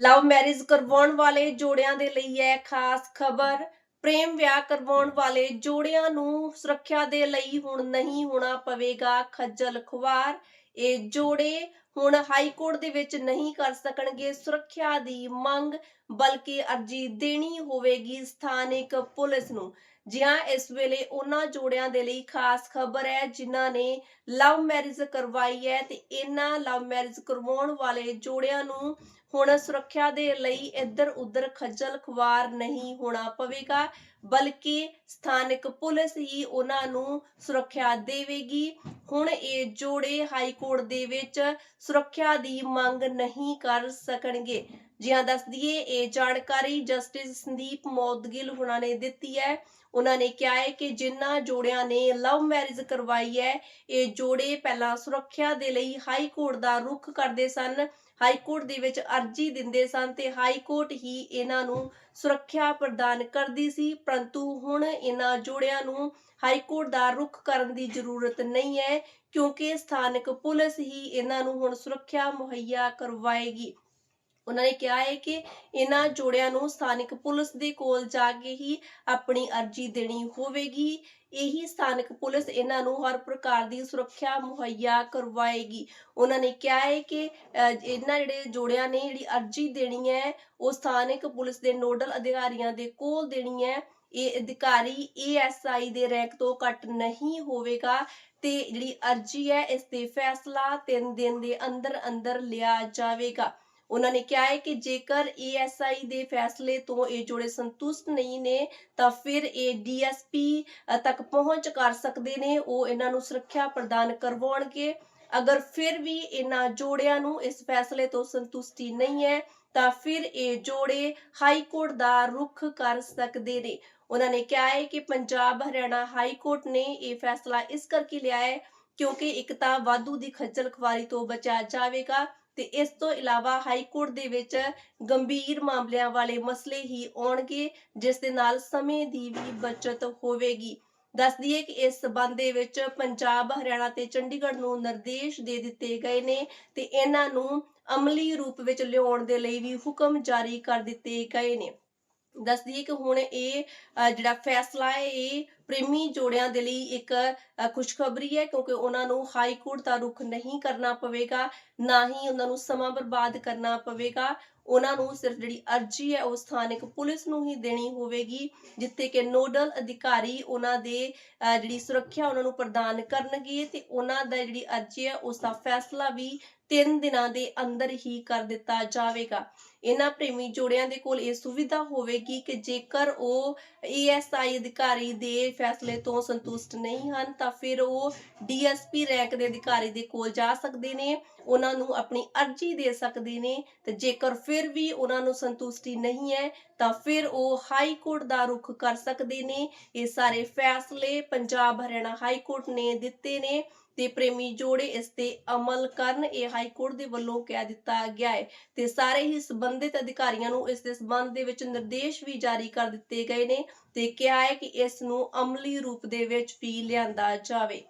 Love marriage ਕਰਵਾਉਣ ਵਾਲੇ ਜੋੜਿਆਂ ਦੇ ਲਈ ਹੈ ਖਾਸ ਖਬਰ। ਪ੍ਰੇਮ ਵਿਆਹ ਕਰਵਾਉਣ ਵਾਲੇ ਜੋੜਿਆਂ ਨੂੰ ਸੁਰੱਖਿਆ ਦੇ ਲਈ ਹੁਣ ਨਹੀਂ ਹੋਣਾ ਪਵੇਗਾ ਖੱਜਲ ਖੁਆਰ। ਇਹ ਜੋੜੇ ਹੁਣ ਹਾਈ ਕੋਰਟ ਦੇ ਵਿੱਚ ਨਹੀਂ ਕਰ ਸਕਣਗੇ। ਸੁਰੱਖਿਆ ਦੀ ਮੰਗ, ਬਲਕਿ ਅਰਜੀ ਦੇਣੀ ਹੋਵੇਗੀ ਸਥਾਨਿਕ ਪੁਲਿਸ ਨੂੰ। ਜਿਹਾਂ ਇਸ ਵੇਲੇ ਉਹਨਾਂ ਜੋੜਿਆਂ ਦੇ ਲਈ ਖਾਸ ਖਬਰ ਹੈ, ਜਿਨ੍ਹਾਂ ਨੇ ਲਵ ਮੈਰਿਜ ਕਰਵਾਈ ਹੈ ਤੇ ਇਹਨਾਂ ਲਵ ਮੈਰਿਜ ਕਰਵਾਉਣ ਵਾਲੇ ਜੋੜਿਆਂ ਨੂੰ ਹੁਣ ਸੁਰੱਖਿਆ ਦੇ ਲਈ ਇੱਧਰ ਉੱਧਰ ਖੱਜਲ ਖੁਆਰ ਨਹੀਂ ਹੋਣਾ ਪਵੇਗਾ, ਬਲਕਿ ਸਥਾਨਕ ਪੁਲਿਸ ਹੀ ਉਹਨਾਂ ਨੂੰ ਸੁਰੱਖਿਆ ਦੇਵੇਗੀ। ਹੁਣ ਇਹ ਜੋੜੇ ਹਾਈ ਕੋਰਟ ਦੇ ਵਿੱਚ ਸੁਰੱਖਿਆ ਦੀ ਮੰਗ ਨਹੀਂ ਕਰ ਸਕਣਗੇ। ਜੀ ਹਾਂ, ਦੱਸ ਦਈਏ, ਇਹ ਜਾਣਕਾਰੀ ਜਸਟਿਸ ਸੰਦੀਪ ਮੌਦਗਿਲ ਹੁਣਾਂ ਨੇ ਦਿੱਤੀ ਹੈ। ਉਹਨਾਂ ਨੇ ਕਿਹਾ ਹੈ ਕਿ ਜਿਨ੍ਹਾਂ ਜੋੜਿਆਂ ਨੇ ਲਵ ਮੈਰਿਜ ਕਰਵਾਈ ਹੈ, ਇਹ ਜੋੜੇ ਪਹਿਲਾਂ ਸੁਰੱਖਿਆ ਦੇ ਲਈ ਹਾਈ ਕੋਰਟ ਦਾ ਰੁਖ ਕਰਦੇ ਸਨ। ਹਾਈ ਕੋਰਟ ਦੇ ਵਿੱਚ ਅਰਜੀ ਦਿੰਦੇ ਸਨ ਤੇ ਹਾਈ ਕੋਰਟ ਹੀ ਇਹਨਾਂ ਨੂੰ ਸੁਰੱਖਿਆ ਪ੍ਰਦਾਨ ਕਰਦੀ ਸੀ, ਪਰੰਤੂ ਹੁਣ ਇਹਨਾਂ ਜੋੜਿਆਂ ਨੂੰ ਹਾਈ ਕੋਰਟ ਦਾ ਰੁਖ ਕਰਨ ਦੀ ਜ਼ਰੂਰਤ ਨਹੀਂ ਹੈ, ਕਿਉਂਕਿ ਸਥਾਨਕ ਪੁਲਿਸ ਹੀ ਇਹਨਾਂ ਨੂੰ ਹੁਣ ਸੁਰੱਖਿਆ ਮੁਹੱਈਆ ਕਰਵਾਏਗੀ। ਉਹਨਾਂ ਨੇ ਕਿਹਾ ਹੈ ਕਿ ਇਹਨਾਂ ਜੋੜਿਆਂ ਨੂੰ ਸਥਾਨਕ ਪੁਲਿਸ ਦੇ ਕੋਲ ਜਾ ਕੇ ਹੀ ਆਪਣੀ ਅਰਜੀ ਦੇਣੀ ਹੋਵੇਗੀ। ਇਹੀ ਸਥਾਨਕ ਪੁਲਿਸ ਇਹਨਾਂ ਨੂੰ ਹਰ ਪ੍ਰਕਾਰ ਦੀ ਸੁਰੱਖਿਆ ਮੁਹੱਈਆ ਕਰਵਾਏਗੀ। ਉਹਨਾਂ ਨੇ ਕਿਹਾ ਹੈ ਕਿ ਇਹਨਾਂ ਜਿਹੜੇ ਜੋੜਿਆਂ ਨੇ ਜਿਹੜੀ ਅਰਜੀ ਦੇਣੀ ਹੈ, ਉਹ ਸਥਾਨਕ ਪੁਲਿਸ ਦੇ ਨੋਡਲ ਅਧਿਕਾਰੀਆਂ ਦੇ ਕੋਲ ਦੇਣੀ ਹੈ। ਇਹ ਅਧਿਕਾਰੀ ਏਐਸਆਈ ਦੇ ਰੈਂਕ ਤੋਂ ਘੱਟ ਨਹੀਂ ਹੋਵੇਗਾ ਤੇ ਜਿਹੜੀ ਅਰਜੀ ਹੈ, ਇਸ ਤੇ ਫੈਸਲਾ 3 ਦਿਨ ਦੇ ਅੰਦਰ ਅੰਦਰ ਲਿਆ ਜਾਵੇਗਾ। ਉਹਨਾਂ ਨੇ ਕਿਹਾ ਹੈ ਕਿ ਜੇਕਰ ਏਐਸਆਈ ਦੇ ਫੈਸਲੇ ਤੋਂ ਇਹ ਜੋੜੇ ਸੰਤੁਸ਼ਟ ਨਹੀਂ ਨੇ, ਤਾਂ ਫਿਰ ਇਹ ਡੀਐਸਪੀ ਤੱਕ ਪਹੁੰਚ ਕਰ ਸਕਦੇ ਨੇ, ਉਹ ਇਹਨਾਂ ਨੂੰ ਸੁਰੱਖਿਆ ਪ੍ਰਦਾਨ ਕਰਵਾਉਣਗੇ। ਅਗਰ ਫਿਰ ਵੀ ਇਹਨਾਂ ਜੋੜਿਆਂ ਨੂੰ ਇਸ ਫੈਸਲੇ ਤੋਂ ਸੰਤੁਸ਼ਟੀ ਨਹੀਂ ਹੈ, ਤਾਂ ਫਿਰ ਇਹ ਜੋੜੇ ਹਾਈ ਕੋਰਟ ਦਾ ਰੁਖ ਕਰ ਸਕਦੇ ਨੇ। ਉਹਨਾਂ ਨੇ ਕਿਹਾ ਹੈ ਕਿ ਪੰਜਾਬ ਹਰਿਆਣਾ ਹਾਈ ਕੋਰਟ ਨੇ ਇਹ ਫੈਸਲਾ ਇਸ ਕਰਕੇ ਲਿਆ ਹੈ ਕਿਉਂਕਿ ਇੱਕ ਤਾਂ ਵਾਧੂ ਦੀ ਖੱਜਲ ਖੁਆਰੀ ਤੋਂ ਬਚਿਆ ਜਾਵੇਗਾ ਤੇ ਇਸ ਤੋਂ ਇਲਾਵਾ ਹਾਈ ਕੋਰਟ ਦੇ ਵਿੱਚ ਗੰਭੀਰ ਮਾਮਲਿਆਂ ਵਾਲੇ ਮਸਲੇ ਹੀ ਆਉਣਗੇ, ਜਿਸ ਦੇ ਨਾਲ ਸਮੇਂ ਦੀ ਵੀ ਬਚਤ ਹੋਵੇਗੀ। ਦੱਸ ਦਈਏ ਕਿ ਇਸ ਸਬੰਧ ਦੇ ਵਿੱਚ ਪੰਜਾਬ, ਹਰਿਆਣਾ ਤੇ ਚੰਡੀਗੜ੍ਹ ਨੂੰ ਨਿਰਦੇਸ਼ ਦੇ ਦਿੱਤੇ ਗਏ ਨੇ ਤੇ ਇਹਨਾਂ ਨੂੰ ਅਮਲੀ ਰੂਪ ਵਿੱਚ ਲਿਆਉਣ ਦੇ ਲਈ ਵੀ ਹੁਕਮ ਜਾਰੀ ਕਰ ਦਿੱਤੇ ਗਏ ਨੇ। ਦੱਸ ਦਈਏ ਕਿ ਹੁਣ ਇਹ ਜਿਹੜਾ ਫੈਸਲਾ ਹੈ, ਇਹ ਪ੍ਰੇਮੀ ਜੋੜਿਆਂ ਦੇ ਲਈ ਇੱਕ ਅ, ਖੁਸ਼ਖਬਰੀ ਹੈ ਕਿਉਂਕਿ ਉਹਨਾਂ ਨੂੰ ਹਾਈ ਕੋਰਟ ਦਾ ਰੁਖ ਨਹੀਂ ਕਰਨਾ ਪਵੇਗਾ ਨਾ ਹੀ ਉਹਨਾਂ ਨੂੰ ਸਮਾਂ ਬਰਬਾਦ ਕਰਨਾ ਪਵੇਗਾ। ਉਹਨਾਂ ਨੂੰ ਸਿਰਫ ਜਿਹੜੀ ਅਰਜੀ ਹੈ ਉਹ ਸਥਾਨਕ ਪੁਲਿਸ ਨੂੰ ਹੀ ਦੇਣੀ ਹੋਵੇਗੀ ਜਿੱਥੇ ਕਿ ਨੋਡਲ ਅਧਿਕਾਰੀ ਉਹਨਾਂ ਦੇ ਜਿਹੜੀ ਸੁਰੱਖਿਆ ਉਹਨਾਂ ਨੂੰ ਪ੍ਰਦਾਨ ਕਰਨਗੇ ਤੇ ਉਹਨਾਂ ਦਾ ਜਿਹੜੀ ਅਰਜੀ ਹੈ ਉਸ ਦਾ ਫੈਸਲਾ ਵੀ 3 ਦਿਨਾਂ ਦੇ ਅੰਦਰ ਹੀ ਕਰ ਦਿੱਤਾ ਜਾਵੇਗਾ। ਇਹਨਾਂ ਪ੍ਰੇਮੀ ਜੋੜਿਆਂ ਦੇ ਕੋਲ ਇਹ ਸੁਵਿਧਾ ਹੋਵੇਗੀ ਕਿ ਜੇਕਰ ਉਹ ਏਐਸਆਈ ਅਧਿਕਾਰੀ ਦੇ ਫੈਸਲੇ ਤੋਂ ਸੰਤੁਸ਼ਟ ਨਹੀਂ ਹਨ, ਤਾਂ ਫਿਰ ਉਹ ਡੀਐਸਪੀ ਰੈਂਕ ਦੇ ਅਧਿਕਾਰੀ ਦੇ ਕੋਲ ਜਾ ਸਕਦੇ ਨੇ, ਉਹਨਾਂ ਨੂੰ ਆਪਣੀ ਅਰਜੀ ਦੇ ਸਕਦੇ ਨੇ, ਤੇ ਜੇਕਰ ਫਿਰ ਵੀ ਉਹਨਾਂ ਨੂੰ ਸੰਤੁਸ਼ਟੀ ਨਹੀਂ ਹੈ, ਤਾਂ ਫਿਰ ਉਹ ਹਾਈ ਕੋਰਟ ਦਾ ਰੁਖ ਕਰ ਸਕਦੇ ਨੇ। ਇਹ ਸਾਰੇ ਫੈਸਲੇ ਪੰਜਾਬ ਹਰਿਆਣਾ ਹਾਈ ਕੋਰਟ ਨੇ ਦਿੱਤੇ ਨੇ। ਤੇ ਪ੍ਰੇਮੀ ਜੋੜੇ ਇਸ ਤੇ ਅਮਲ ਕਰਨ ਇਹ ਹਾਈ ਕੋਰਟ ਦੇ ਵੱਲੋਂ ਕਹਿ ਦਿੱਤਾ ਗਿਆ ਹੈ। ਤੇ ਸਾਰੇ ਹੀ ਸੰਬੰਧਿਤ ਅਧਿਕਾਰੀਆਂ ਨੂੰ ਇਸ ਦੇ ਸੰਬੰਧ ਦੇ ਵਿੱਚ ਨਿਰਦੇਸ਼ ਵੀ ਜਾਰੀ ਕਰ ਦਿੱਤੇ ਗਏ ਨੇ ਤੇ ਕਿਹਾ ਹੈ ਕਿ ਇਸ ਨੂੰ ਅਮਲੀ ਰੂਪ ਦੇ ਵਿੱਚ ਵੀ ਲਿਆਂਦਾ ਜਾਵੇ।